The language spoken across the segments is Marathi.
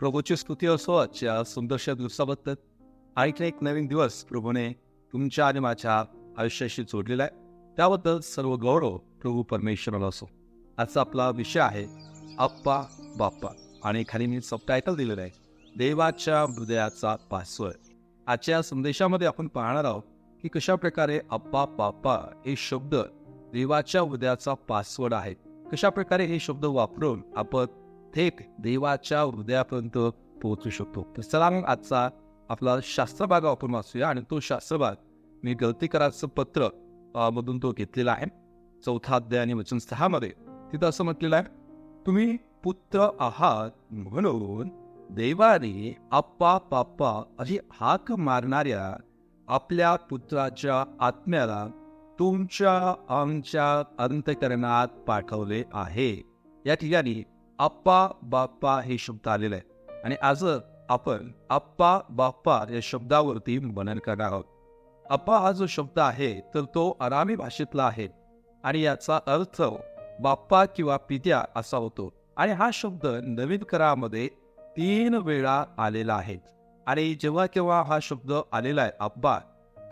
प्रभूची स्तुती असो आजच्या सुंदरशा दिवसाबद्दल आणखी एक नवीन दिवस प्रभूने तुमच्या आणि माझ्या आयुष्याशी जोडलेला आहे. त्याबद्दल सर्व गौरव प्रभू परमेश्वराला असो. आजचा आपला विषय आहे अप्पा बाप्पा. आणि खाली मी सब टायटल दिलेलं आहे देवाच्या हृदयाचा पासवर्ड आजच्या संदेशामध्ये आपण पाहणार आहोत की कशा प्रकारे अप्पा बाप्पा हे शब्द देवाच्या हृदयाचा पासवर्ड आहे कशा प्रकारे हे शब्द वापरून आपण थेट देवाच्या हृदयापर्यंत पोहोचू शकतो. तर चला मग आजचा आपला शास्त्रभाग आपण वाचूया आणि तो शास्त्रभाग मी गलतीकराचं पत्र मधून तो घेतलेला आहे. चौथा अध्याय आणि वचन सहामध्ये तिथं असं म्हटलेलं आहे तुम्ही पुत्र आहात म्हणून देवाने आप्पा पाप्पा अशी हाक मारणाऱ्या आपल्या पुत्राच्या आत्म्याला तुमच्या आमच्या अंतकरणात पाठवले आहे. या ठिकाणी आप्पा बाप्पा हे शब्द आलेले आहे आणि आज आपण आप्पा बाप्पा या शब्दावरती मनन करणार आहोत. अप्पा हा जो शब्द आहे तर तो अरामी भाषेतला आहे. आणि याचा अर्थ बाप्पा किंवा पित्या असा होतो. आणि हा शब्द नवीन करामध्ये तीन वेळा आलेला आहे. आणि जेव्हा केव्हा हा शब्द आलेला आहे अब्बा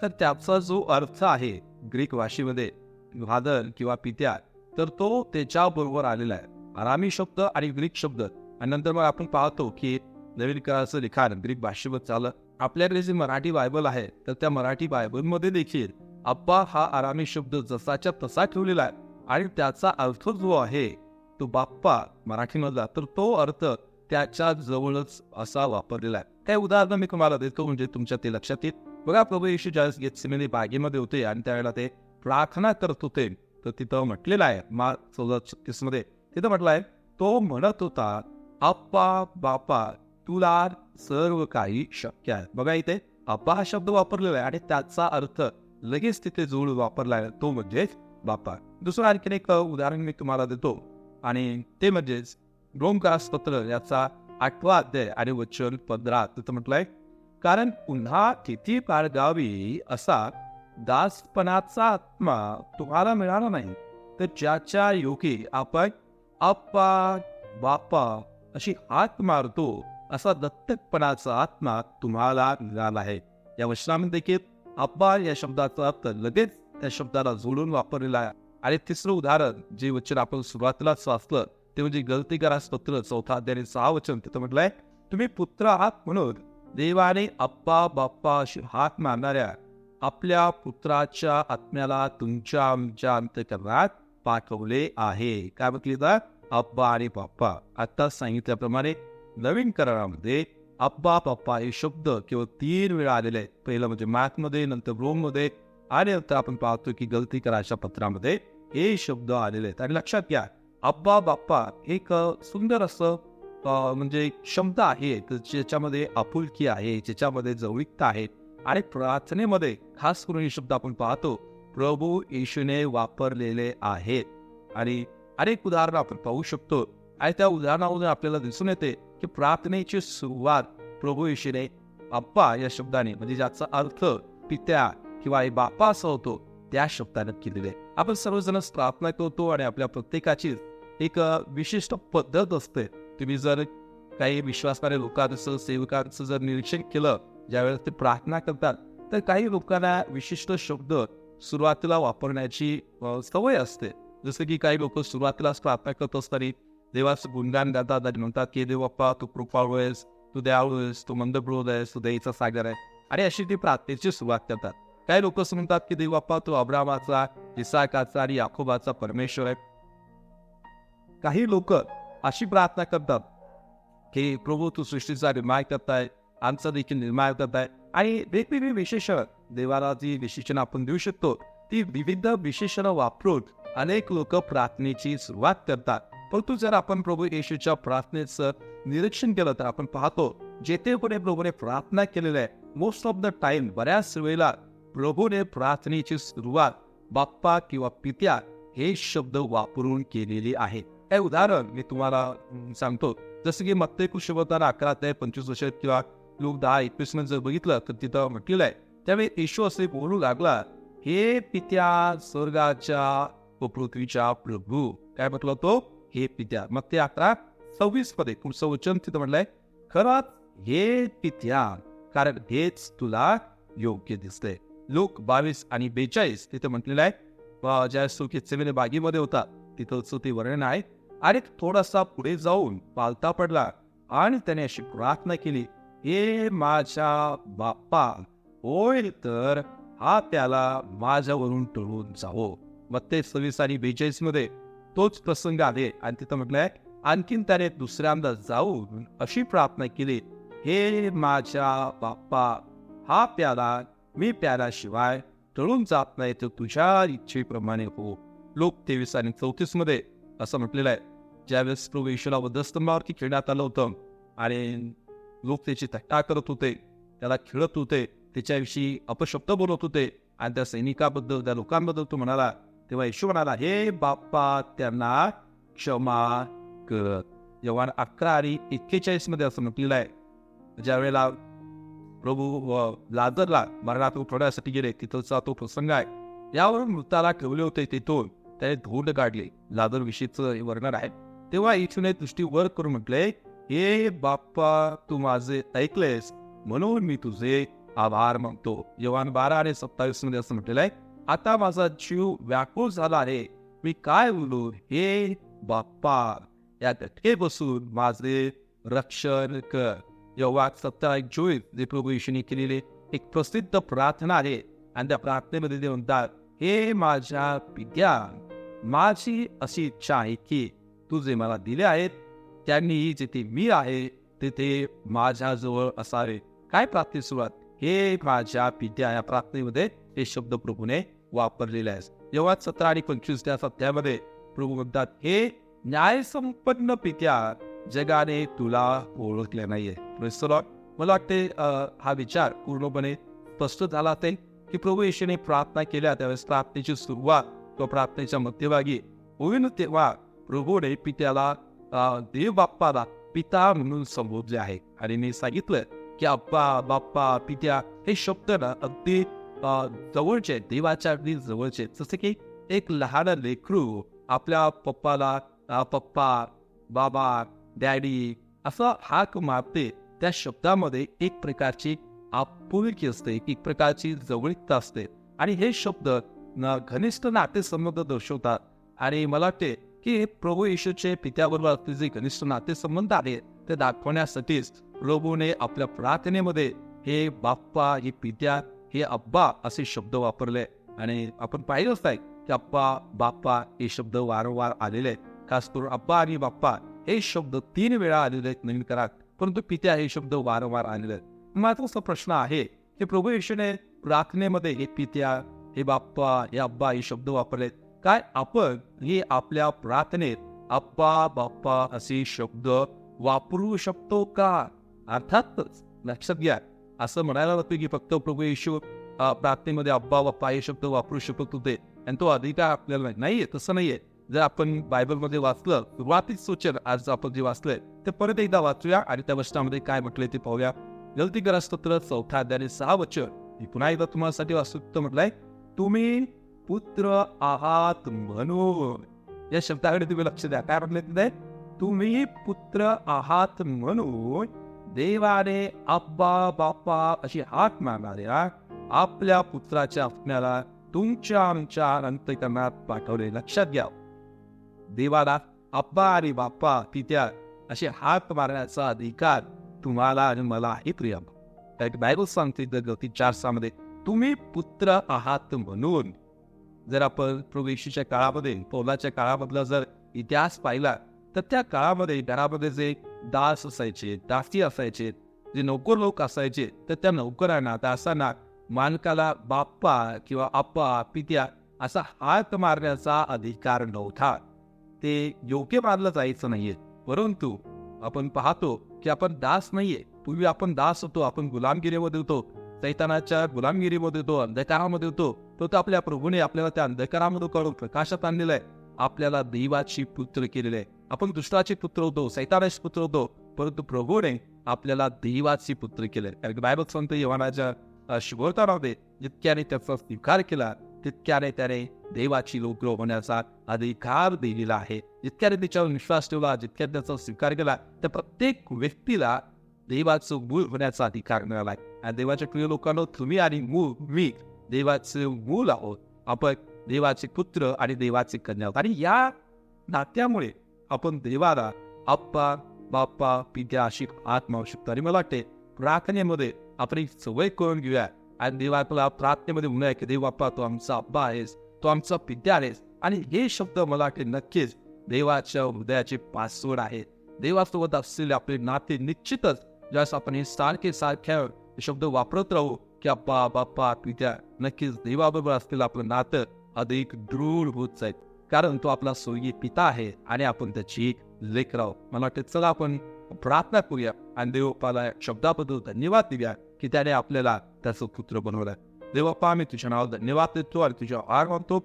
तर त्याचा जो अर्थ आहे ग्रीक भाषेमध्ये वादन किंवा पित्या तर तो त्याच्याबरोबर आलेला आहे. आरामी शब्द आणि ग्रीक शब्द आणि नंतर मग आपण पाहतो की नवीन काळाचं लिखाण ग्रीक भाषेमध्ये चाललं. आपल्याकडे जे मराठी बायबल आहे तर त्या मराठी बायबलमध्ये देखील अब्बा हा आरामी शब्द जसाच्या तसा ठेवलेला आहे आणि त्याचा अर्थ जो आहे तो बाप्पा मराठीमधला तर तो अर्थ त्याच्या जवळच असा वापरलेला आहे. काही उदाहरण मी तुम्हाला देतो म्हणजे तुमच्या ते लक्षात येईल. बघा प्रभू येशू ज्यावेळेस गेतसेमेनी बागेमध्ये होते आणि त्यावेळेला ते प्रार्थना करत होते तर तिथं म्हटलेलं आहे मा चौदा छत्तीसमध्ये तिथं म्हटलं तो म्हणत होता अप्पा बापा तुला सर्व काही शक्य आहे. बघा इथे अप्पा हा शब्द वापरलेला आहे आणि त्याचा अर्थ लगेच तिथे जोड वापरला आहे तो म्हणजेच बापा दुसरं आणखीन एक उदाहरण मी तुम्हाला देतो आणि ते म्हणजेच रोमकास पत्र याचा आठवा अध्याय आणि वचन पंधरा. तिथं म्हटलंय कारण पुन्हा किती गावी असा दासपणाचा आत्मा तुम्हाला मिळाला नाही तर ज्याच्या योगी आपण अप्पा बापा अशी हात मारतो असा दत्तकपणाचा आत्मा तुम्हाला मिळाला आहे. या वचनामध्ये देखील अब्बा या शब्दाचा अर्थ लगेच त्या शब्दाला जोडून वापरलेला आहे. आणि तिसरं उदाहरण जे वचन आपण सुरुवातीलाच वाचलं ते म्हणजे गलतीकारास पत्र चौथा अध्याय सहा वचन. तिथं म्हटलंय तुम्ही पुत्र आहात म्हणून देवाने अप्पा बाप्पा अशी हात मारणाऱ्या आपल्या पुत्राच्या आत्म्याला तुमच्या आमच्या अंतकरणात पाठवले आहे. काय म्हटले तर अब्बा आणि बाप्पा आता सांगितल्याप्रमाणे नवीन करारामध्ये अब्बा बाप्पा हे शब्द केवळ तीन वेळा आलेले आहेत. पहिलं म्हणजे मॅथमध्ये नंतर रोममध्ये आणि नंतर आपण पाहतो की गलती कराच्या पत्रामध्ये हे शब्द आलेले आहेत. आणि लक्षात घ्या अब्बा बाप्पा एक सुंदर असं म्हणजे शब्द आहे. ज्याच्यामध्ये आपुलकी आहे ज्याच्यामध्ये जवळिकता आहे. आणि प्रार्थनेमध्ये खास करून हे शब्द आपण पाहतो प्रभू येशूने वापरलेले आहेत. आणि अनेक उदाहरणं आपण पाहू शकतो. आणि त्या उदाहरणामधून आपल्याला दिसून येते की प्रार्थनेची सुरुवात प्रभू येशूने अप्पा या शब्दाने म्हणजे ज्याचा अर्थ पित्या किंवा आई बाप्पा असं होतो त्या शब्दाने केलेले. आपण सर्वजण प्रार्थना करतो आणि आपल्या प्रत्येकाची एक विशिष्ट पद्धत असते. तुम्ही जर काही विश्वासणाऱ्या लोकांचं सेवकांचं जर निरीक्षण केलं ज्यावेळेस ते प्रार्थना करतात तर काही लोकांना विशिष्ट शब्द सुरुवातीला वापरण्याची सवय असते. जसं की काही लोक सुरुवातीलाच प्रार्थना करत असताना देवास गुणगान गातात आणि म्हणतात की देवप्पा तू कृपाळू आहेस तू दयाळू आहेस तू मंदब्रोध आहेस तू दयेचा सागर आहे. आणि अशी ती प्रार्थनेची सुरुवात करतात. काही लोक असं म्हणतात की देवप्पा तू अब्रामाचा इसाकाचा आणि याकोबाचा परमेश्वर आहे. काही लोक अशी प्रार्थना करतात की प्रभू तू सृष्टीचा निर्माण करताय आमचा देखील निर्माण करताय. आणि वेगवेगळी विशेषण देवाला जी विशेषण आपण देऊ शकतो. ती विविध विशेषणं वापरून अनेक लोक प्रार्थनेची सुरुवात करतात. परंतु जर आपण प्रभू येशूच्या प्रार्थनेचं निरीक्षण केलं तर आपण पाहतो जेथे कोणी प्रभूने प्रार्थना केलेली आहे मोस्ट ऑफ द टाइम बऱ्याच वेळेला प्रभूने प्रार्थनेची सुरुवात बाप्पा किंवा पित्या हे शब्द वापरून केलेली आहे. हे उदाहरण मी तुम्हाला सांगतो. जसं की मत्ते कुशवताना अकरा ते पंचवीस वर्ष किंवा लोक दहा एकवीस जर बघितलं तर तिथं म्हटलेलं आहे त्यावेळी येशू असे बोलू लागला हे पित्या स्वर्गाच्या व पृथ्वीच्या प्रभू. काय म्हटलं तो? हे पित्या. मग ते आता सव्वीस पदे पुढचं वचन तिथं म्हटलंय खरंच हे पित्या कारण हेच तुला योग्य दिसते लोक बावीस आणि बेचाळीस तिथं म्हटलेलं आहे ज्या सुखी बागेमध्ये होता तिथं ते वर्णन आहे. आणि थोडासा पुढे जाऊन पालता पडला आणि त्याने अशी प्रार्थना केली हे माझ्या बाप्पा होय तर हा त्याला माझ्यावरून टळून जावो. मग ते सव्वीस आणि बेचाळीसमध्ये तोच प्रसंग आले आणि तिथं म्हटलंय आणखीन त्याने दुसऱ्यांदा जाऊन अशी प्रार्थना केली हे माझ्या बाप्पा हा प्याला मी प्याल्याशिवाय टळून जात नाही तर तुझ्या इच्छेप्रमाणे हो. लोक तेवीस आणि चौतीसमध्ये असं म्हटलेलं आहे. ज्यावेळेस प्रभू येशूला वधस्तंभावरती खेळण्यात आलं होतं आणि लोक त्याची थट्टा करत होते. त्याला खेळत होते. त्याच्याविषयी अपशब्द बोलत होते. आणि त्या सैनिकाबद्दल त्या लोकांबद्दल तो म्हणाला तेव्हा येशू म्हणाला हे बाप्पा त्यांना क्षमा करत यवान अकरा आणि एक्केचाळीसमध्ये असं म्हटलेलं आहे ज्या वेळेला प्रभू व लादरला मरणात उठवण्यासाठी गेले तिथंचा तो प्रसंग आहे. यावरून मृताला ठेवले होते तिथून. त्याने धोंड काढले लादर विषयीचं हे वर्णन आहे. तेव्हा येशूने दृष्टी वर करून म्हटले हे बाप्पा तू माझे ऐकलेस म्हणून मी तुझे आभार मानतो. यवान बारा आणि सत्तावीसमध्ये असं म्हटलेलं आहे आता माझा जीव व्याकुळ झाला आहे. मी काय बोलू? हे बाप्पा या गटके बसून माझे रक्षण कर. जेव्हा सत्ता एक जोईत जे प्रभू येशूने केलेले एक प्रसिद्ध प्रार्थना आहे. आणि त्या प्रार्थनेमध्ये ते म्हणतात हे माझ्या पित्या माझी अशी इच्छा आहे की तू जे मला दिले आहेत त्यांनी जिथे मी आहे तिथे माझ्याजवळ असावे. काय प्रार्थने सुरुवात? हे माझ्या पित्या या प्रार्थनेमध्ये हे शब्द प्रभूने वापरलेले आहे जेव्हा सतरा आणि पंचवीस त्या सत्यामध्ये प्रभू म्हणतात हे न्यायसंपन्न पित्या जगाने तुला ओळखले नाहीये. मला वाटते अं, हा विचार पूर्णपणे स्पष्ट झाला असेल की प्रभू येशूने प्रार्थना केल्या त्यावेळेस प्रार्थनेची सुरुवात किंवा प्रार्थनेच्या मध्यभागी होईल तेव्हा प्रभूने पित्याला देवबाप्पाला देव बाप्पाला पिता म्हणून संबोधले आहे. आणि मी सांगितलं की अप्पा बाप्पा पित्या हे शब्द ना अगदी जवळचे देवाच्या अगदी जवळचे. आहेत. जसे की एक लहान लेकरू आपल्या पप्पाला पप्पा बाबा डॅडी असं हाक मारते. त्या शब्दामध्ये एक प्रकारची आपुलकी असते एक प्रकारची जवळीकता असते. आणि हे शब्द घनिष्ठ घनिष्ठ नातेसंबंध दर्शवतात. आणि मला वाटते की हे प्रभू येशूचे पित्याबरोबर असलेले जे घनिष्ठ नातेसंबंध आले ते दाखवण्यासाठीच प्रभूने आपल्या प्रार्थनेमध्ये हे बाप्पा हे पित्या हे अब्बा असे शब्द वापरले. आणि आपण पाहिलंच आहे की अप्पा बाप्पा हे शब्द वारंवार आलेले खास करून अब्बा आणि बाप्पा हे शब्द तीन वेळा आलेले आहेत नवीन करात परंतु पित्या हे शब्द वारंवार आलेले आहेत. महत्त्वाचा प्रश्न आहे की प्रभू येशूने प्रार्थनेमध्ये हे पित्या हे बाप्पा हे अब्बा हे शब्द वापरलेत. काय आपण हे आपल्या प्रार्थनेत अप्पा बाप्पा असे शब्द वापरू शकतो का? अर्थातच लक्षात घ्या. असं म्हणायला नको की फक्त प्रभू येशू प्रार्थनेमध्ये अब्बा बाप्पा हे शब्द वापरू शकत होते. आणि तो अधिकार आपल्याला नाही. नाहीये तसं नाहीये. जर आपण बायबलमध्ये वाचलं सुरुवातीच सूचन आज आपण जे वाचलंय ते परत एकदा वाचूया आणि त्या वचनामध्ये काय म्हटलंय ते पाहूया. गलती करा स्तोत्र चौथा अध्याय सहा वचन. मी पुन्हा एकदा तुम्हासाठी वाचतो म्हटलंय तुम्ही पुत्र आहात म्हणून या शब्दाकडे तुम्ही लक्ष द्या काय म्हटले तिथे तुम्ही पुत्र आहात म्हणून देवाने अब्बा बाप्पा अशी हात मारणाऱ्या आपल्या पुत्राच्या आत्म्याला तुमच्या आमच्या अंतकरणात पाठवले लक्षात घ्या देवाला अब्बा आणि बाप्पा तित्या असे हात मारण्याचा अधिकार तुम्हाला आणि मला आहे प्रिय बायबल सांगते गती चार सामध्ये तुम्ही पुत्र आहात म्हणून जर आपण प्रभू काळामध्ये पौलाच्या काळामधला जर इतिहास पाहिला तर त्या काळामध्ये घरामध्ये जे दास असायचे दासी असायचे जे नोकर लोक असायचे तर त्या नोकरांना दासांना मालकाला बाप्पा किंवा आप्पा पित्या असा हात मारण्याचा अधिकार नव्हता. ते योग्य मानलं जायचं नाहीये. परंतु आपण पाहतो की आपण दास नाहीये. पूर्वी आपण दास होतो आपण गुलामगिरीमध्ये होतो. सैतानाच्या गुलामगिरीमध्ये होतो अंधकारामध्ये होतो. तो तर आपल्या प्रभूने आपल्याला त्या अंधकारामध्ये काढून प्रकाशात आणलेलं आहे. आपल्याला देवाची पुत्र केलेले आहे. आपण दुष्टाचे पुत्र होतो सैतानाचे पुत्र होतो परंतु प्रभूने आपल्याला देवाचे पुत्र केले कारण बायबल संत यवानाच्या शुभवतारामध्ये जितक्याने त्याचा स्वीकार केला तितक्याने त्याने देवाची लोक होण्याचा अधिकार दिलेला आहे. जितक्याने त्याच्यावर विश्वास ठेवला जितक्याने त्याचा स्वीकार केला त्या प्रत्येक व्यक्तीला देवाचं मूळ होण्याचा अधिकार मिळालाय आणि देवाच्या प्रिय लोकांना तुम्ही आणि मूळ मी देवाचं मूल आहोत आपण देवाचे पुत्र आणि देवाचे कन्या आहोत. आणि या नात्यामुळे आपण देवाला आप्पा बाप्पा पित्या अशी हात शकतो आणि मला वाटते प्रार्थनेमध्ये आपण एक सवय करून घेऊया आणि देवाला प्रार्थनेमध्ये म्हणूया की देव बाप्पा तो आमचा अब्बा आहेस तो आमचा पित्या आहेस आणि हे शब्द मला वाटते नक्कीच देवाच्या हृदयाचे पासवर्ड आहे देवासोबत असलेले आपले नाते निश्चितच ज्यास आपण हे सारखे सारख्या शब्द वापरत राहू की अप्पा बाप्पा पित्या नक्कीच देवाबरोबर असलेलं आपलं नातं अधिक दृढ होत जाईल. कारण तो आपला स्वर्गीय पिता आहे आणि आपण त्याची लेख राहू मला वाटतं चला आपण प्रार्थना करूया आणि देवप्पाला शब्दाबद्दल धन्यवाद देऊया की त्याने आपल्याला त्याचं पुत्र बनवलं. देवप्पा आम्ही तुझ्या नावावर धन्यवाद देतो आणि तुझ्या आर मानतो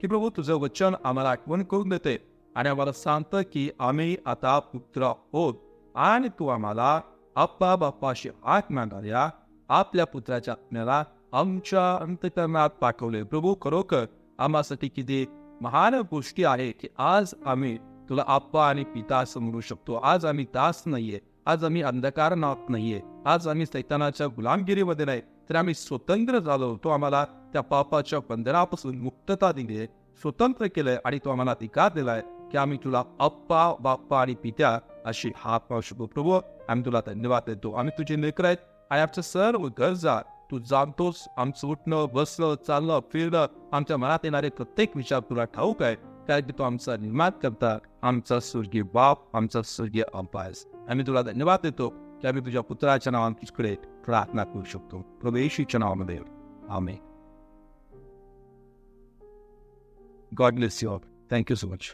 की प्रभू तुझं वचन आम्हाला आठवण करून देते आणि आम्हाला सांगतं की आम्ही आता पुत्र आहोत आणि तू आम्हाला आप्पा बाप्पाशी हात मारणाऱ्या आपल्या पुत्राच्या आत्म्याला आमच्या अंतकरणात पाठवले. प्रभू खरोखर आम्हासाठी किती महान गोष्टी आहे की आज आम्ही तुला आप्पा आणि पिता असं म्हणू शकतो. आज आम्ही दास नाहीये. आज आम्ही अंधकार नात नाहीये. आज आम्ही सैतानाच्या गुलामगिरीमध्ये नाही. तर आम्ही स्वतंत्र झालो तो आम्हाला त्या पापाच्या बंधनापासून मुक्तता दिली स्वतंत्र केलंय आणि तो आम्हाला अधिकार दिलाय की आम्ही तुला अप्पा बाप्पा आणि पित्या अशी हात पाहू शकतो. प्रभू आम्ही तुला धन्यवाद देतो आम्ही तुझे लेकर आहेत आणि आमचं सर्व गरजा तू जाणतोस आमचं उठणं बसणं चालणं फिरणं आमच्या मनात येणारे प्रत्येक विचार तुला ठाऊक आहे कारण की तो आमचा निर्माण करता आमचा स्वर्गीय बाप आमचा स्वर्गीय अंपायस आम्ही तुला धन्यवाद देतो की आम्ही तुझ्या पुत्राच्या नावाने तुझकडे प्रार्थना करू शकतो प्रभू येशूच्या नावामध्ये आमे God bless you thank you so much